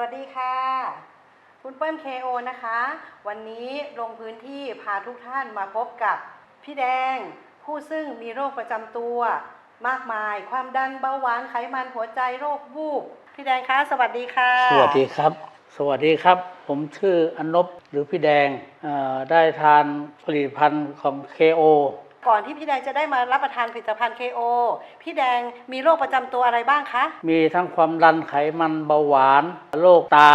วัสดีค่ะ คุณเปิ้ลเคโอนะคะ วันนี้ลงพื้นที่พาทุกท่านมาพบกับพี่แดง ผู้ซึ่งมีโรคประจำตัว มากมาย ความดันเบาหวานไขมันหัวใจโรควูบ พี่แดงคะ สวัสดีค่ะ สวัสดีครับ สวัสดีครับ ผมชื่ออนบหรือพี่แดงได้ทานผลิตภัณฑ์ของ KO ก่อนที่พี่แดงจะได้มารับประทานผลิตภัณฑ์ KO พี่แดงมีโรคประจำตัวอะไรบ้างคะ มีทั้งความดันไขมันเบาหวานโรคตา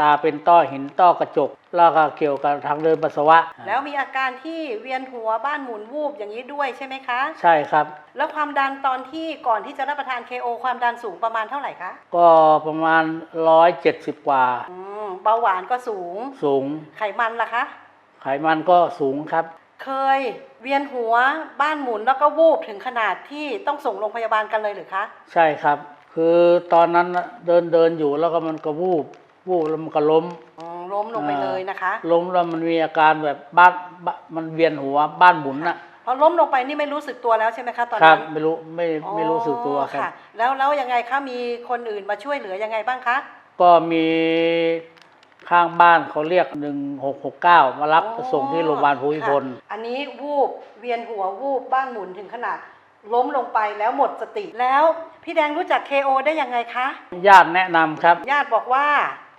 ตาเป็นต้อหินต้อกระจก แล้วก็เกี่ยวกับทางเดินปัสสาวะ แล้วมีอาการที่เวียนหัวบ้านหมุนวูบอย่างนี้ด้วยใช่ไหมคะ ใช่ครับ แล้วความดันตอนที่ก่อนที่จะรับประทาน KO ความดันสูงประมาณเท่าไหร่คะก็ประมาณ 170 กว่า อืมเบาหวานก็สูง สูง ไขมันล่ะคะ ไขมันก็สูงครับ เคยเวียนหัวบ้านหมุนแล้วก็วูบถึงขนาดที่ต้องส่งโรงพยาบาลกันเลยหรือคะ ใช่ครับ คือตอนนั้นน่ะเดินเดินอยู่แล้วก็มันก็วูบวูบแล้วมันก็ล้มอืมล้มลงไปเลยนะคะ ล้มแล้วมันมีอาการแบบบ้านบ้านมันเวียนหัวบ้านหมุนน่ะพอล้มลงไปนี่ไม่รู้สึกตัวแล้วใช่ไหมคะตอนครันั้บนไม่รู้ไม่ไม่รู้สึกตัวอ๋อครับะแล้วแล้วยังไงคะมีคนอื่นมาช่วยเหลือยังไงบ้างคะ ก็มี ข้างบ้านเขาเรียก 1669 มารับอ๋อไปส่งที่โรงพยาบาลภูมิพล ค่ะอันนี้วูบเวียนหัววูบบ้านหมุนถึงขนาด ล้มลงไปแล้วหมดสติ แล้วพี่แดงรู้จัก KO ได้ยังไงคะ ญาติแนะนำครับญาติบอกว่า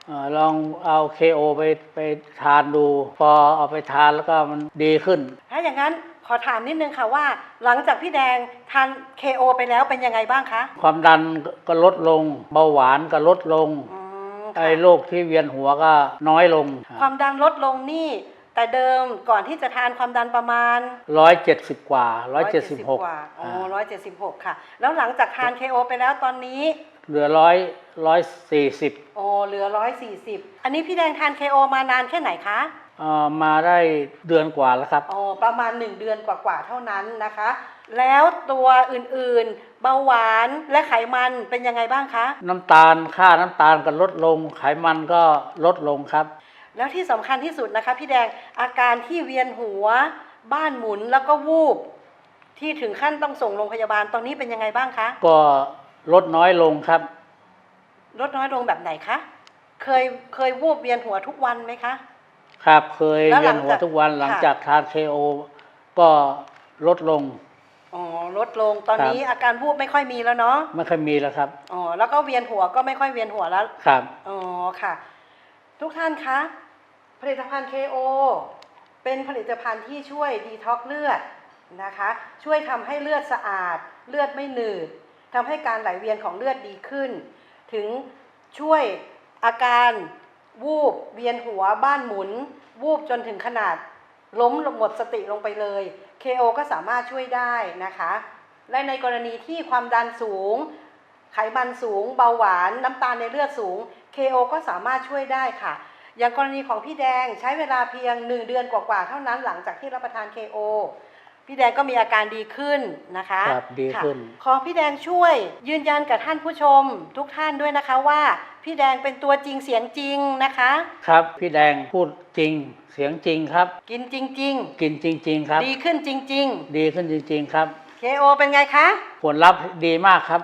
เออลองเอา KO ไปไปทานดู พอเอาไปทานแล้วก็มันดีขึ้น ถ้าอย่างนั้นขอถามนิดนึงค่ะว่า หลังจากพี่แดงทาน KO ไปแล้วเป็นยังไงบ้างคะ ความดันก็ลดลง เบาหวานก็ลดลง อืม ไอ้ค่ะโรคที่เวียนหัวก็น้อยลง ความดันลดลงนี่ แต่เดิมก่อนที่จะทานความดันประมาณร้อยเจ็ดสิบกว่าร้อยเจ็ดสิบหกกว่าอ๋อร้อยเจ็ดสิบหกค่ะ แล้วหลังจากทาน KO ไปแล้วตอนนี้ เหลือร้อยร้อยสี่สิบโอ้เหลือร้อยสี่สิบอันนี้พี่แดงทาน KO มานานแค่ไหนคะเอ่อมาได้เดือนกว่าแล้วครับอ๋อประมาณ 1 เดือนกว่าๆเท่านั้นนะคะ แล้วตัวอื่นๆ เบาหวานและไขมันเป็นยังไงบ้างคะ น้ำตาลค่าน้ำตาลก็ลดลง ไขมันก็ลดลงครับ แล้วที่สำคัญที่สุดนะคะ พี่แดงอาการที่เวียนหัว บ้านหมุนแล้วก็วูบ ที่ถึงขั้นต้องส่งโรงพยาบาลตอนนี้เป็นยังไงบ้างคะ ก็ลดน้อยลงครับ ลดน้อยลงแบบไหนคะ เคยเคยวูบเวียนหัวทุกวันไหมคะ ครับเคยแล้วหเวีลัยงนจากหัวทุกวันค่ะหลังจากทานเคโอก็ลดลง อ๋อลดลงตอนนี้อาการวูบไม่ค่อยมีแล้วเนาะไม่ค่อยมีแล้วครับอ๋อแล้วก็เวียนหัวก็ไม่ค่อยเวียนหัวแล้วครับอ๋อค่ะ ทุกท่านคะผลิตภัณฑ์ KO เป็นผลิตภัณฑ์ที่ช่วยดีท็อกเลือดนะคะ ช่วยทำให้เลือดสะอาด เลือดไม่หนืดทำให้การไหลเวียนของเลือดดีขึ้น ถึงช่วยอาการวูบเวียนหัวบ้านหมุน วูบจนถึงขนาด ล้มหมดสติลงไปเลย KO ก็สามารถช่วยได้นะคะ และในกรณีที่ความดันสูง ไขมันสูง เบาหวาน น้ำตาลในเลือดสูง KO ก็สามารถช่วยได้ค่ะ อย่างกรณีของพี่แดงใช้เวลาเพียง 1 เดือนกว่าๆเท่านั้นหลังจากที่รับประทาน KO พี่แดงก็มีอาการดีขึ้นนะคะครับดีขึ้นค่ะขอพี่แดงช่วยยืนยันกับท่านผู้ชมทุกท่านด้วยนะคะว่า พี่แดงเป็นตัวจริงเสียงจริงนะคะ ครับ พี่แดงพูดจริงเสียงจริงครับ กินจริง กินจริง ๆ ครับ ๆ ดีขึ้นจริง ดีขึ้นจริง ๆ ครับ ๆ KO เป็นไงคะ ผลลัพธ์ดีมากครับ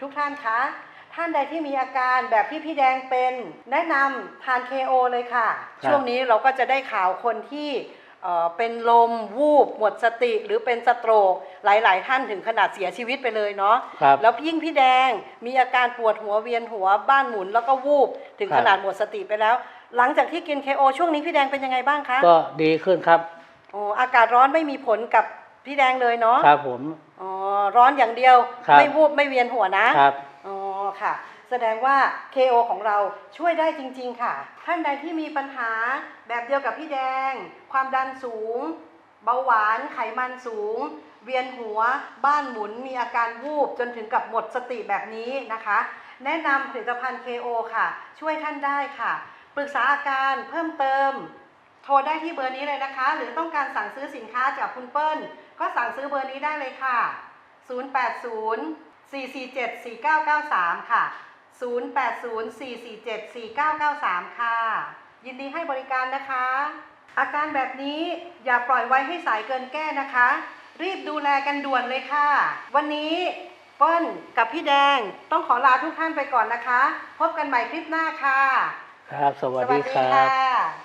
ทุกท่านคะ ท่านใดที่มีอาการแบบที่พี่แดงเป็น แนะนำทาน KO เลยค่ะ ครับ ช่วงนี้เราก็จะได้ข่าวคนที่ เอ่อเป็นลมวูบหมดสติหรือเป็นสโตรกหลาย ๆ ท่านถึงขนาดเสียชีวิตไปเลยเนาะครับแล้วยิ่งพี่แดงมีอาการปวดหัวเวียนหัวบ้านหมุนแล้วก็วูบถึงครับขนาดหมดสติไปแล้ว หลังจากที่กิน KO ช่วงนี้พี่แดงเป็นยังไงบ้างคะก็ดีขึ้นครับโอ้อากาศร้อนไม่มีผลกับพี่แดงเลยเนาะครับผมอ๋อร้อนอย่างเดียวครับไม่วูบไม่เวียนหัวนะครับอ๋อค่ะ แสดงว่า KO ของเราช่วยได้จริง ๆ ค่ะ ท่านใดที่มีปัญหาแบบเดียวกับพี่แดง ความดันสูง เบาหวานไขมันสูง เวียนหัว บ้านหมุนมีอาการวูบจนถึงกับหมดสติแบบนี้นะคะ แนะนำผลิตภัณฑ์ KO ค่ะ ช่วยท่านได้ค่ะ ปรึกษาอาการเพิ่มเติม โทรได้ที่เบอร์นี้เลยนะคะ หรือต้องการสั่งซื้อสินค้าจากคุณเปิ้ล ก็สั่งซื้อเบอร์นี้ได้เลยค่ะ 080 447 4993 ค่ะ 080 447 4993 ค่ะ ยินดีให้บริการนะคะ อาการแบบนี้อย่าปล่อยไว้ให้สายเกินแก้นะคะ รีบดูแลกันด่วนเลยค่ะ วันนี้เปิ้ลกับพี่แดงต้องขอลาทุกท่านไปก่อนนะคะ พบกันใหม่คลิปหน้าค่ะ ครับ สวัสดีคสวัสดีรับค่ะ